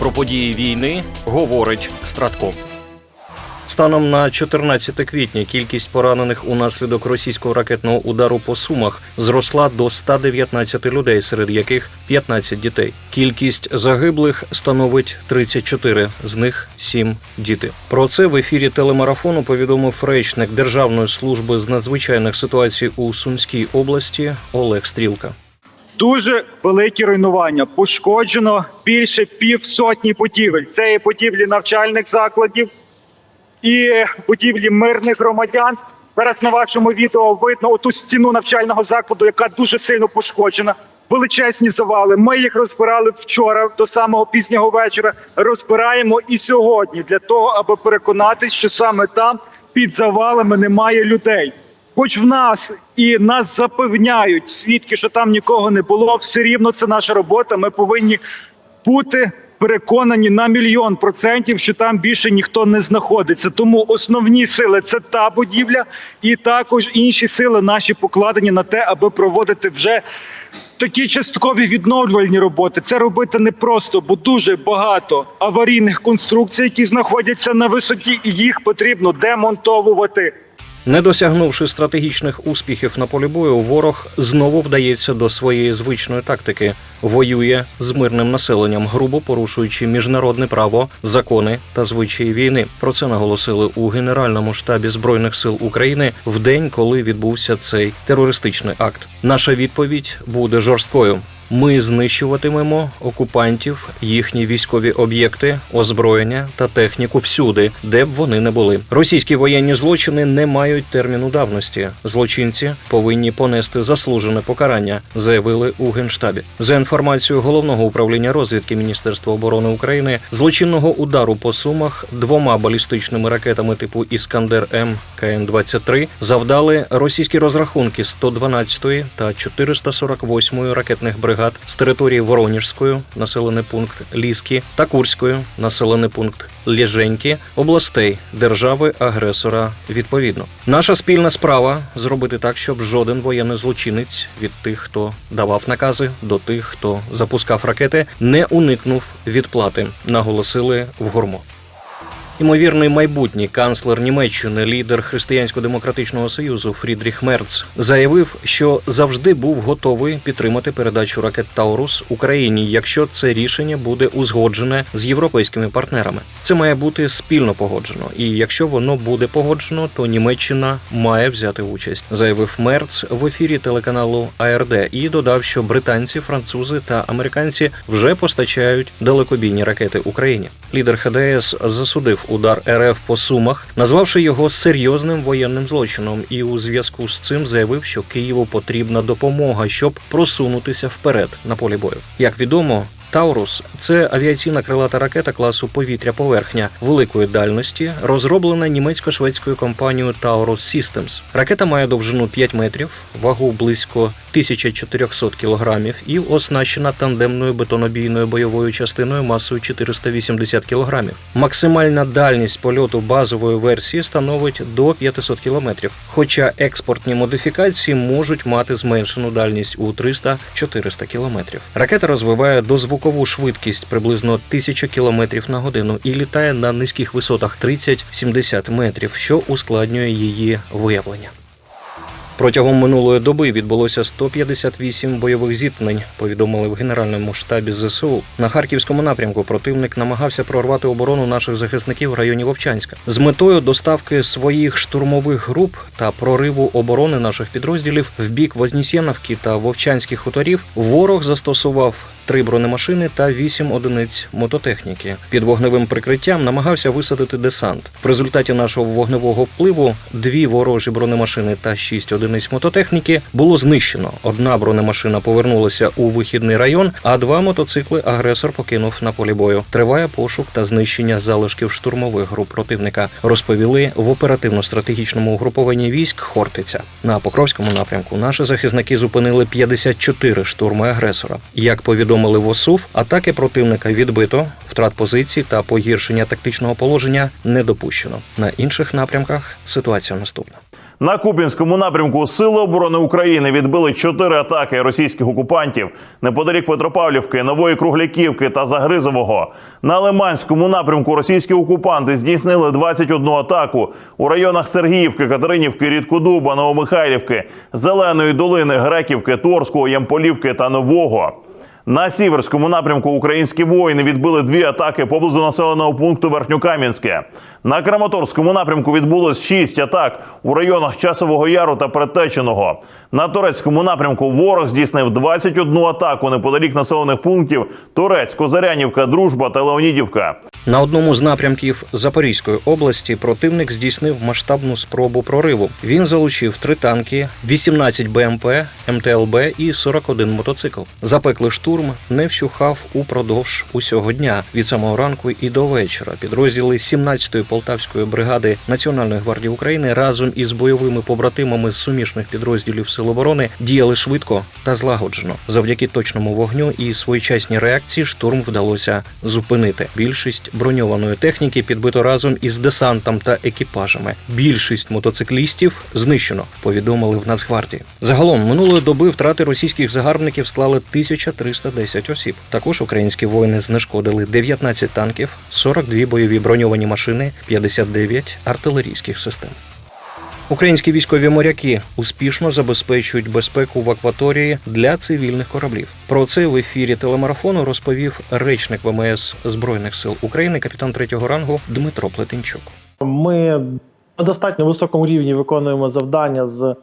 Про події війни говорить Стратко. Станом на 14 квітня кількість поранених унаслідок російського ракетного удару по сумах зросла до 119 людей, серед яких 15 дітей. Кількість загиблих становить 34, з них 7 діти. Про це в ефірі телемарафону повідомив речник Державної служби з надзвичайних ситуацій у Сумській області Олег Стрілка. Дуже великі руйнування. Пошкоджено більше півсотні будівель. Це і будівлі навчальних закладів, і будівлі мирних громадян. Зараз на вашому відео видно оту стіну навчального закладу, яка дуже сильно пошкоджена. Величезні завали. Ми їх розбирали вчора до самого пізнього вечора. Розбираємо і сьогодні для того, аби переконатись, що саме там під завалами немає людей. Хоч в нас і нас запевняють свідки, що там нікого не було, все рівно це наша робота. Ми повинні бути переконані на мільйон процентів, що там більше ніхто не знаходиться. Тому основні сили це та будівля, і також інші сили наші покладені на те, аби проводити вже. Такі часткові відновлювальні роботи це робити непросто, бо дуже багато аварійних конструкцій, які знаходяться на висоті, і їх потрібно демонтовувати. Не досягнувши стратегічних успіхів на полі бою, ворог знову вдається до своєї звичної тактики, воює з мирним населенням, грубо порушуючи міжнародне право, закони та звичаї війни. Про це наголосили у Генеральному штабі збройних сил України в день, коли відбувся цей терористичний акт. Наша відповідь буде жорсткою. Ми знищуватимемо окупантів, їхні військові об'єкти, озброєння та техніку всюди, де б вони не були. Російські воєнні злочини не мають терміну давності. Злочинці повинні понести заслужене покарання, заявили у генштабі. За інформацією головного управління розвідки Міністерства оборони України, злочинного удару по сумах двома балістичними ракетами типу Іскандер М КН 23 завдали російські розрахунки 112-ї та 448-ї ракетних бригад з території Вороніжської, населений пункт Ліски та Курської, населений пункт Лєженьки, областей держави-агресора відповідно. Наша спільна справа зробити так, щоб жоден воєнний злочинець від тих, хто давав накази, до тих, хто запускав ракети, не уникнув відплати, наголосили в гурмо. Імовірний майбутній канцлер Німеччини, лідер Християнсько-демократичного союзу Фрідріх Мерц, заявив, що завжди був готовий підтримати передачу ракет Таурус Україні, якщо це рішення буде узгоджене з європейськими партнерами. Це має бути спільно погоджено, і якщо воно буде погоджено, то Німеччина має взяти участь, заявив Мерц в ефірі телеканалу АРД і додав, що британці, французи та американці вже постачають далекобійні ракети Україні. Лідер ХДС засудив удар РФ по сумах, назвавши його серйозним воєнним злочином, і у зв'язку з цим заявив, що Києву потрібна допомога, щоб просунутися вперед на полі бою. Як відомо. Таурус це авіаційна крилата ракета класу повітря-поверхня великої дальності, розроблена німецько-шведською компанією Taurus Systems. Ракета має довжину 5 метрів, вагу близько 1400 кілограмів і оснащена тандемною бетонобійною бойовою частиною масою 480 кілограмів. Максимальна дальність польоту базової версії становить до 500 кілометрів, хоча експортні модифікації можуть мати зменшену дальність у 300-400 кілометрів. Ракета розвиває дозвукову швидкість приблизно 1000 кілометрів на годину і літає на низьких висотах 30-70 метрів, що ускладнює її виявлення. Протягом минулої доби відбулося 158 бойових зіткнень. Повідомили в генеральному штабі ЗСУ. На харківському напрямку противник намагався прорвати оборону наших захисників в районі Вовчанська з метою доставки своїх штурмових груп та прориву оборони наших підрозділів в бік Вознесеновки та Вовчанських хуторів. Ворог застосував три бронемашини та вісім одиниць мототехніки. Під вогневим прикриттям намагався висадити десант. В результаті нашого вогневого впливу дві ворожі бронемашини та шість одиниць мототехніки було знищено. Одна бронемашина повернулася у вихідний район, а два мотоцикли агресор покинув на полі бою. Триває пошук та знищення залишків штурмових груп противника. Розповіли в оперативно-стратегічному угрупованні військ Хортиця. На Покровському напрямку наші захисники зупинили 54 штурми агресора. Як повідомили в атаки противника відбито, втрат позицій та погіршення тактичного положення не допущено. На інших напрямках ситуація наступна. На Купінському напрямку Сили оборони України відбили чотири атаки російських окупантів неподалік Петропавлівки, Нової Кругляківки та Загризового. На Лиманському напрямку російські окупанти здійснили 21 атаку у районах Сергіївки, Катеринівки, Рідкодуба, Новомихайлівки, Зеленої долини, Греківки, Торського, Ямполівки та Нового. На сіверському напрямку українські воїни відбили дві атаки поблизу населеного пункту Верхньокам'янське. На Краматорському напрямку відбулось шість атак у районах Часового Яру та Предтеченого. На турецькому напрямку ворог здійснив 21 атаку неподалік населених пунктів Турець, Козарянівка, Дружба та Леонідівка. На одному з напрямків Запорізької області противник здійснив масштабну спробу прориву. Він залучив три танки, 18 БМП, МТЛБ і 41 мотоцикл. Запеклий штурм не вщухав упродовж усього дня від самого ранку і до вечора. Підрозділи 17-ї полтавської бригади Національної гвардії України разом із бойовими побратимами з суміжних підрозділів Сил оборони діяли швидко та злагоджено. Завдяки точному вогню і своєчасній реакції штурм вдалося зупинити. Більшість броньованої техніки підбито разом із десантом та екіпажами. Більшість мотоциклістів знищено. Повідомили в Нацгвардії. Загалом минулої доби втрати російських загарбників склали 1310 осіб. Також українські воїни знешкодили 19 танків, 42 бойові броньовані машини, 59 артилерійських систем. Українські військові моряки успішно забезпечують безпеку в акваторії для цивільних кораблів. Про це в ефірі телемарафону розповів речник ВМС Збройних сил України, капітан третього рангу Дмитро Плетенчук. Ми на достатньо високому рівні виконуємо завдання з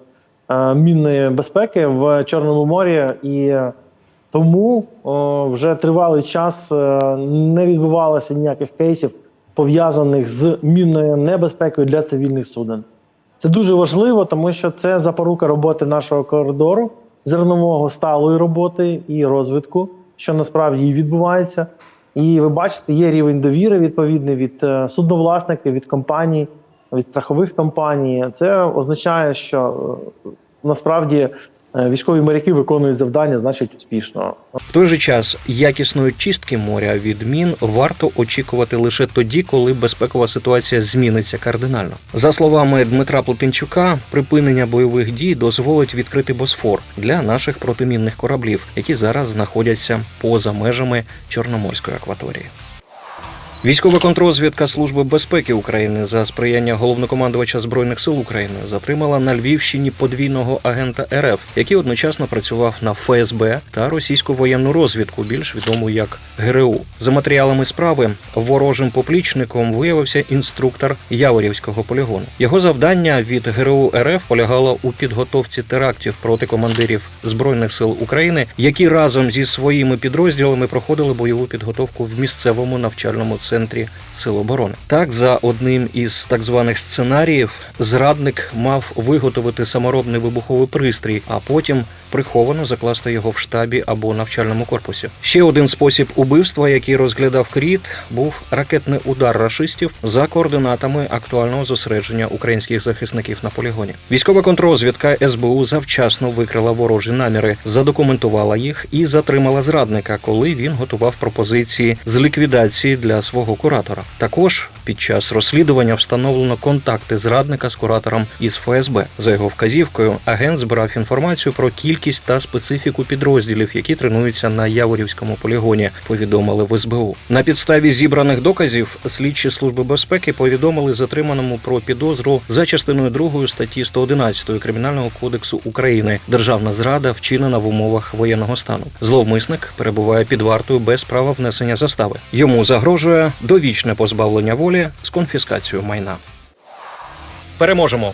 е, мінної безпеки в Чорному морі, і тому о, вже тривалий час е, не відбувалося ніяких кейсів пов'язаних з мінною небезпекою для цивільних суден. Це дуже важливо, тому що це запорука роботи нашого коридору, зернового сталої роботи і розвитку, що насправді і відбувається. І ви бачите, є рівень довіри відповідний від е, судновласників, від компаній, від страхових компаній. Це означає, що е, насправді військові моряки виконують завдання значить успішно. В той же час якісної чистки моря від мін варто очікувати лише тоді, коли безпекова ситуація зміниться кардинально. За словами Дмитра Плетенчука, припинення бойових дій дозволить відкрити Босфор для наших протимінних кораблів, які зараз знаходяться поза межами Чорноморської акваторії. Військова контрозвідка Служби безпеки України за сприяння головнокомандувача збройних сил України затримала на Львівщині подвійного агента РФ, який одночасно працював на ФСБ та російську воєнну розвідку, більш відому як ГРУ. За матеріалами справи ворожим поплічником виявився інструктор Яворівського полігону. Його завдання від ГРУ РФ полягало у підготовці терактів проти командирів збройних сил України, які разом зі своїми підрозділами проходили бойову підготовку в місцевому навчальному центрі Сил оборони. Так, за одним із так званих сценаріїв, зрадник мав виготовити саморобний вибуховий пристрій, а потім приховано закласти його в штабі або навчальному корпусі. Ще один спосіб убивства, який розглядав Кріт, був ракетний удар рашистів за координатами актуального зосередження українських захисників на полігоні. Військова контрозвідка СБУ завчасно викрила ворожі наміри, задокументувала їх і затримала зрадника, коли він готував пропозиції з ліквідації для свого куратора. Також під час розслідування встановлено контакти зрадника з куратором із ФСБ. За його вказівкою, агент збирав інформацію про кількість та специфіку підрозділів, які тренуються на Яворівському полігоні. Повідомили в СБУ. На підставі зібраних доказів слідчі служби безпеки повідомили затриманому про підозру за частиною 2 статті 111 кримінального кодексу України державна зрада вчинена в умовах воєнного стану. Зловмисник перебуває під вартою без права внесення застави. Йому загрожує довічне позбавлення волі з конфіскацією майна. Переможемо.